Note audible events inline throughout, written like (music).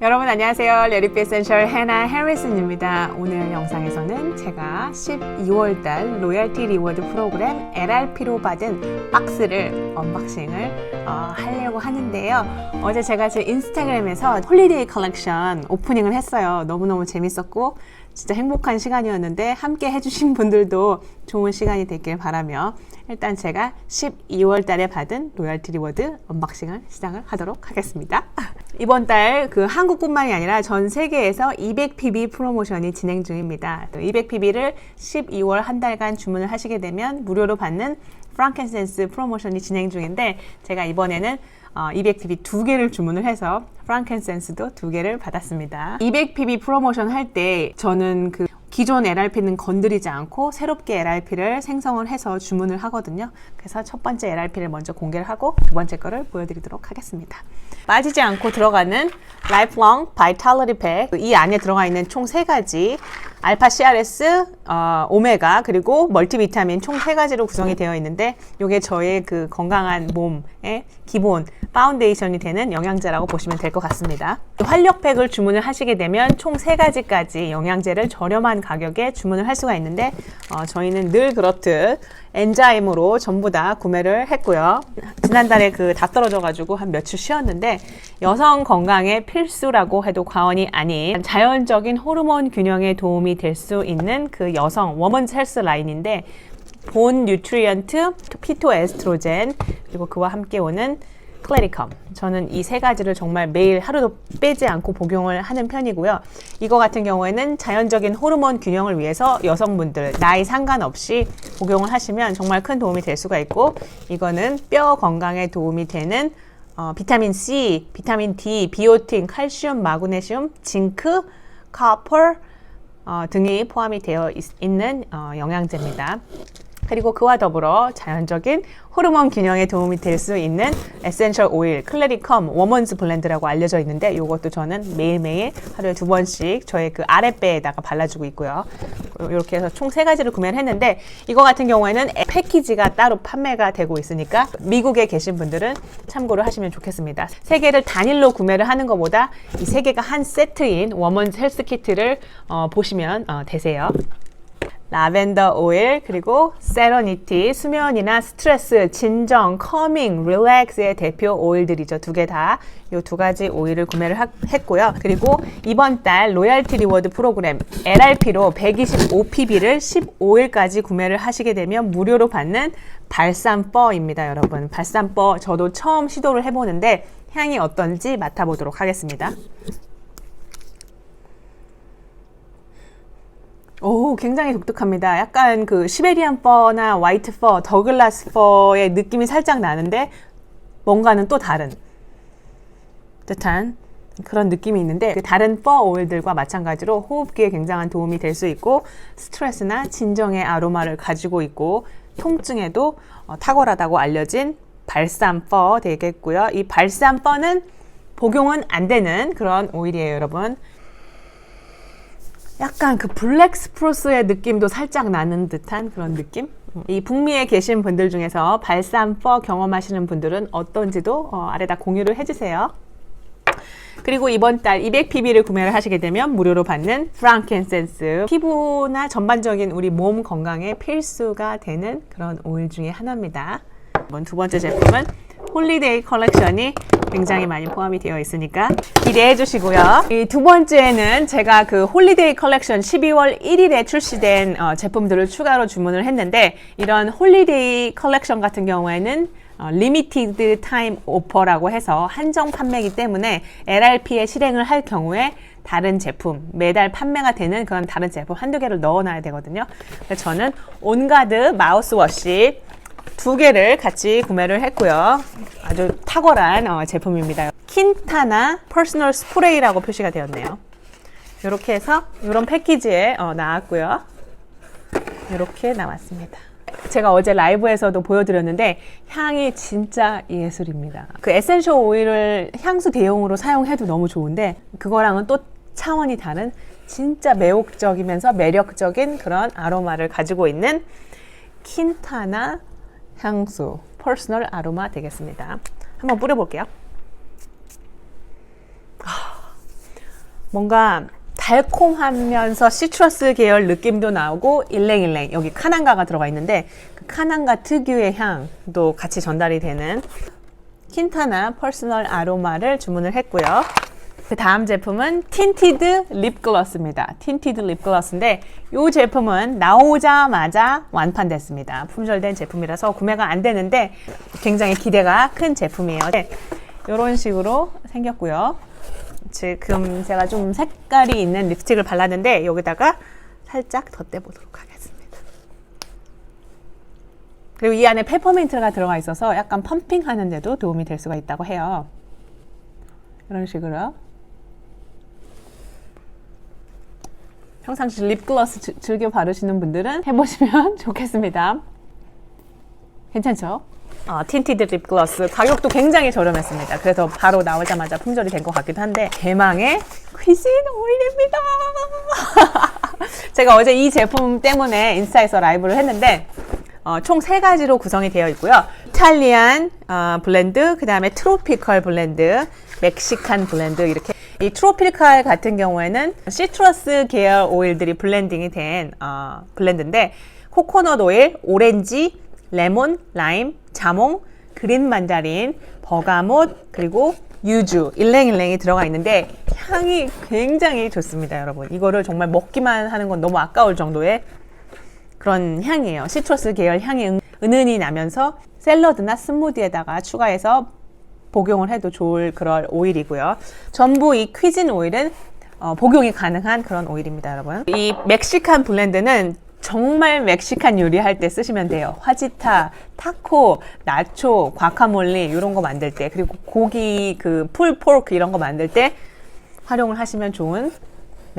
여러분 안녕하세요. 레리피 에센셜 해나 해리슨입니다. 오늘 영상에서는 제가 12월달 로열티 리워드 프로그램 LRP로 받은 박스를 언박싱을 어, 하려고 하는데요. 어제 제가 제 인스타그램에서 홀리데이 컬렉션 오프닝을 했어요. 너무너무 재밌었고 진짜 행복한 시간이었는데 함께 해주신 분들도 좋은 시간이 됐길 바라며 일단 제가 12월 달에 받은 로열티 리워드 언박싱을 시작을 하도록 하겠습니다. 이번 달 그 한국뿐만이 아니라 전 세계에서 200PB 프로모션이 진행 중입니다. 200PB를 12월 한 달간 주문을 하시게 되면 무료로 받는 프랑켄센스 프로모션이 진행 중인데 제가 이번에는 어, 200PB 두 개를 주문을 해서 프랑켄센스도 두 개를 받았습니다. 200PB 프로모션 할 때 저는 그 기존 LRP는 건드리지 않고 새롭게 LRP를 생성을 해서 주문을 하거든요. 그래서 첫 번째 LRP를 먼저 공개를 하고 두 번째 거를 보여드리도록 하겠습니다. 빠지지 않고 들어가는 Lifelong Vitality Pack 이 안에 들어가 있는 총 세 가지 알파 CRS, 어, 오메가 그리고 멀티비타민 총 세 가지로 구성이 되어 있는데 이게 저의 그 건강한 몸의 기본 파운데이션이 되는 영양제라고 보시면 될 것 같습니다. 활력팩을 주문을 하시게 되면 총 세 가지까지 영양제를 저렴한 가격에 주문을 할 수가 있는데 어, 저희는 늘 그렇듯 엔자임으로 전부 다 구매를 했고요. 지난달에 그 다 떨어져가지고 한 며칠 쉬었는데 여성 건강에 필수라고 해도 과언이 아닌 자연적인 호르몬 균형에 도움이 될 수 있는 그 여성 워먼 헬스 라인인데 본 뉴트리언트, 피토 에스트로젠 그리고 그와 함께 오는 클레리컴. 저는 이 세 가지를 정말 매일 하루도 빼지 않고 복용을 하는 편이고요. 이거 같은 경우에는 자연적인 호르몬 균형을 위해서 여성분들 나이 상관없이 복용을 하시면 정말 큰 도움이 될 수가 있고 이거는 뼈 건강에 도움이 되는 어, 비타민 C, 비타민 D, 비오틴, 칼슘, 마그네슘, 징크, 카퍼 어, 등이 포함이 되어 있, 는 어, 영양제입니다. 그리고 그와 더불어 자연적인 호르몬 균형에 도움이 될 수 있는 에센셜 오일 클레리컴 워먼스 블렌드라고 알려져 있는데 이것도 저는 매일매일 하루에 두 번씩 저의 그 아랫배에다가 발라주고 있고요. 이렇게 해서 총 세 가지를 구매를 했는데 이거 같은 경우에는 패키지가 따로 판매가 되고 있으니까 미국에 계신 분들은 참고를 하시면 좋겠습니다. 세 개를 단일로 구매를 하는 것보다 이 세 개가 한 세트인 워먼스 헬스 키트를 어, 보시면 어, 되세요. 라벤더 오일 그리고 세러니티 수면이나 스트레스 진정 커밍 릴렉스의 대표 오일들이죠. 두 개 다 이 두 가지 오일을 구매를 하, 했고요. 그리고 이번 달 로얄티 리워드 프로그램 LRP로 125PB를 15일까지 구매를 하시게 되면 무료로 받는 발산뻐입니다 여러분. 발산뻐 저도 처음 시도를 해보는데 향이 어떤지 맡아보도록 하겠습니다 오, 굉장히 독특합니다. 약간 그 시베리안 퍼나 화이트 퍼, 더글라스 퍼의 느낌이 살짝 나는데 뭔가는 또 다른 듯한 그런 느낌이 있는데 그 다른 퍼 오일들과 마찬가지로 호흡기에 굉장한 도움이 될 수 있고 스트레스나 진정의 아로마를 가지고 있고 통증에도 어, 탁월하다고 알려진 발산 퍼 되겠고요. 이 발산 퍼는 복용은 안 되는 그런 오일이에요, 여러분. 약간 그 블랙 스프로스의 느낌도 살짝 나는 듯한 그런 느낌? 이 북미에 계신 분들 중에서 발산퍼 경험하시는 분들은 어떤지도 어, 아래다 공유를 해주세요. 그리고 이번 달 200PB를 구매를 하시게 되면 무료로 받는 프랑켄센스 피부나 전반적인 우리 몸 건강에 필수가 되는 그런 오일 중에 하나입니다. 두 번째 제품은 홀리데이 컬렉션이 굉장히 많이 포함이 되어 있으니까 기대해 주시고요. 이 두 번째는 제가 그 홀리데이 컬렉션 12월 1일에 출시된 어, 제품들을 추가로 주문을 했는데 이런 홀리데이 컬렉션 같은 경우에는 어, 리미티드 타임 오퍼라고 해서 한정 판매이기 때문에 LRP에 실행을 할 경우에 다른 제품, 매달 판매가 되는 그런 다른 제품 한두 개를 넣어 놔야 되거든요. 그래서 저는 온가드 마우스워시 두 개를 같이 구매를 했고요. 아주 탁월한 어, 제품입니다. 킨타나 퍼스널 스프레이라고 표시가 되었네요. 이렇게 해서 이런 패키지에 어, 나왔고요. 이렇게 나왔습니다. 제가 어제 라이브에서도 보여드렸는데 향이 진짜 예술입니다. 그 에센셜 오일을 향수 대용으로 사용해도 너무 좋은데 그거랑은 또 차원이 다른 진짜 매혹적이면서 매력적인 그런 아로마를 가지고 있는 킨타나 향수 퍼스널 아로마 되겠습니다. 한번 뿌려볼게요. 뭔가 달콤하면서 시트러스 계열 느낌도 나오고 일랭일랭 여기 카난가가 들어가 있는데 그 카난가 특유의 향도 같이 전달이 되는 킨타나 퍼스널 아로마를 주문을 했고요. 그 다음 제품은 틴티드 립글러스입니다. 틴티드 립글러스인데 이 제품은 나오자마자 완판됐습니다. 품절된 제품이라서 구매가 안 되는데 굉장히 기대가 큰 제품이에요. 이런 식으로 생겼고요. 지금 제가 좀 색깔이 있는 립스틱을 발랐는데 여기다가 살짝 덧대보도록 하겠습니다. 그리고 이 안에 페퍼민트가 들어가 있어서 약간 펌핑하는 데도 도움이 될 수가 있다고 해요. 이런 식으로 평상시 립글러스 즈- 즐겨 바르시는 분들은 해보시면 (laughs) 좋겠습니다. 괜찮죠? 어, 틴티드 립글러스 가격도 굉장히 저렴했습니다. 그래서 바로 나오자마자 품절이 된 것 같기도 한데 대망의 퀴신 오일입니다. (laughs) 제가 어제 이 제품 때문에 인스타에서 라이브를 했는데 어, 총 세 가지로 구성이 되어 있고요. 이탈리안 어, 블렌드, 그 다음에 트로피컬 블렌드, 멕시칸 블렌드 이렇게 이 트로피컬 같은 경우에는 시트러스 계열 오일들이 블렌딩이 된 어, 블렌드인데 코코넛 오일, 오렌지, 레몬, 라임, 자몽, 그린 만다린, 버가못 그리고 유주, 일랭일랭이 들어가 있는데 향이 굉장히 좋습니다, 여러분. 이거를 정말 먹기만 하는 건 너무 아까울 정도의 그런 향이에요. 시트러스 계열 향이 은- 은은히 나면서 샐러드나 스무디에다가 추가해서 복용을 해도 좋을 그럴 오일이고요. 전부 이 퀴진 오일은 어, 복용이 가능한 그런 오일입니다, 여러분. 이 멕시칸 블렌드는 정말 멕시칸 요리할 때 쓰시면 돼요. 화지타, 타코, 나초, 과카몰리 이런 거 만들 때 그리고 고기 그 풀포크 이런 거 만들 때 활용을 하시면 좋은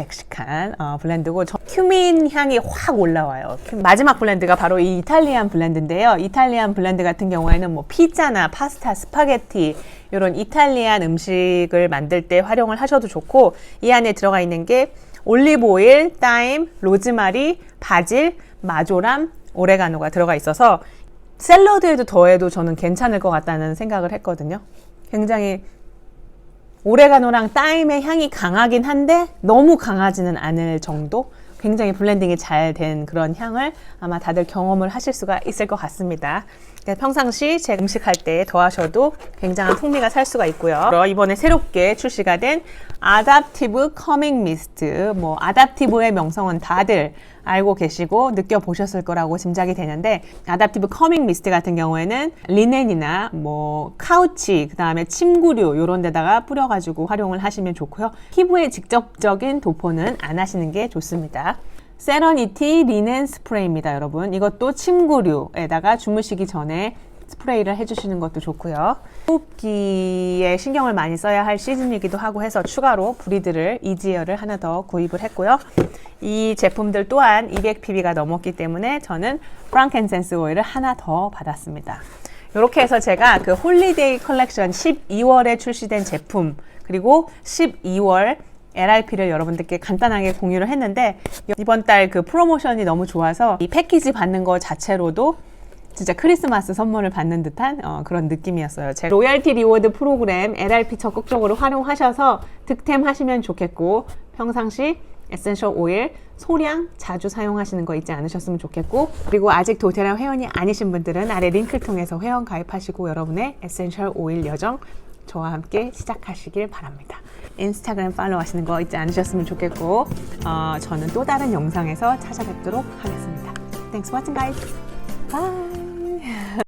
멕시칸 어, 블렌드고 저- 큐민 향이 확 올라와요. 큐- 마지막 블렌드가 바로 이 이탈리안 블렌드인데요. 이탈리안 블렌드 같은 경우에는 뭐 피자나 파스타, 스파게티 이런 이탈리안 음식을 만들 때 활용을 하셔도 좋고 이 안에 들어가 있는 게 올리브 오일, 타임, 로즈마리, 바질, 마조람, 오레가노가 들어가 있어서 샐러드에도 더해도 저는 괜찮을 것 같다는 생각을 했거든요. 굉장히 오레가노랑 타임의 향이 강하긴 한데 너무 강하지는 않을 정도 굉장히 블렌딩이 잘 된 그런 향을 아마 다들 경험을 하실 수가 있을 것 같습니다. 그러니까 평상시 제 음식할 때 더하셔도 굉장한 풍미가 살 수가 있고요. 이번에 새롭게 출시가 된 아답티브 커밍 미스트. 뭐 아답티브의 명성은 다들 알고 계시고 느껴보셨을 거라고 짐작이 되는데 아답티브 커밍 미스트 같은 경우에는 리넨이나 뭐 카우치 그다음에 침구류 이런 데다가 뿌려 가지고 활용을 하시면 좋고요. 피부에 직접적인 도포는 안 하시는 게 좋습니다. 세러니티 리넨 스프레이입니다, 여러분. 이것도 침구류에다가 주무시기 전에 스프레이를 해주시는 것도 좋고요. 호흡기에 신경을 많이 써야 할 시즌이기도 하고 해서 추가로 브리드를 이지어를 하나 더 구입을 했고요. 이 제품들 또한 200pb가 넘었기 때문에 저는 프랑켄센스 오일을 하나 더 받았습니다. 이렇게 해서 제가 그 홀리데이 컬렉션 12월에 출시된 제품 그리고 12월 LRP를 여러분들께 간단하게 공유를 했는데 이번 달 그 프로모션이 너무 좋아서 이 패키지 받는 거 자체로도 진짜 크리스마스 선물을 받는 듯한 어, 그런 느낌이었어요. 제 로얄티 리워드 프로그램 LRP 적극적으로 활용하셔서 득템하시면 좋겠고 평상시 에센셜 오일 소량 자주 사용하시는 거 잊지 않으셨으면 좋겠고 그리고 아직 도테람 회원이 아니신 분들은 아래 링크를 통해서 회원 가입하시고 여러분의 에센셜 오일 여정 저와 함께 시작하시길 바랍니다. 인스타그램 팔로우 하시는 거 잊지 않으셨으면 좋겠고 어, 저는 또 다른 영상에서 찾아뵙도록 하겠습니다. Thanks for watching guys. Bye.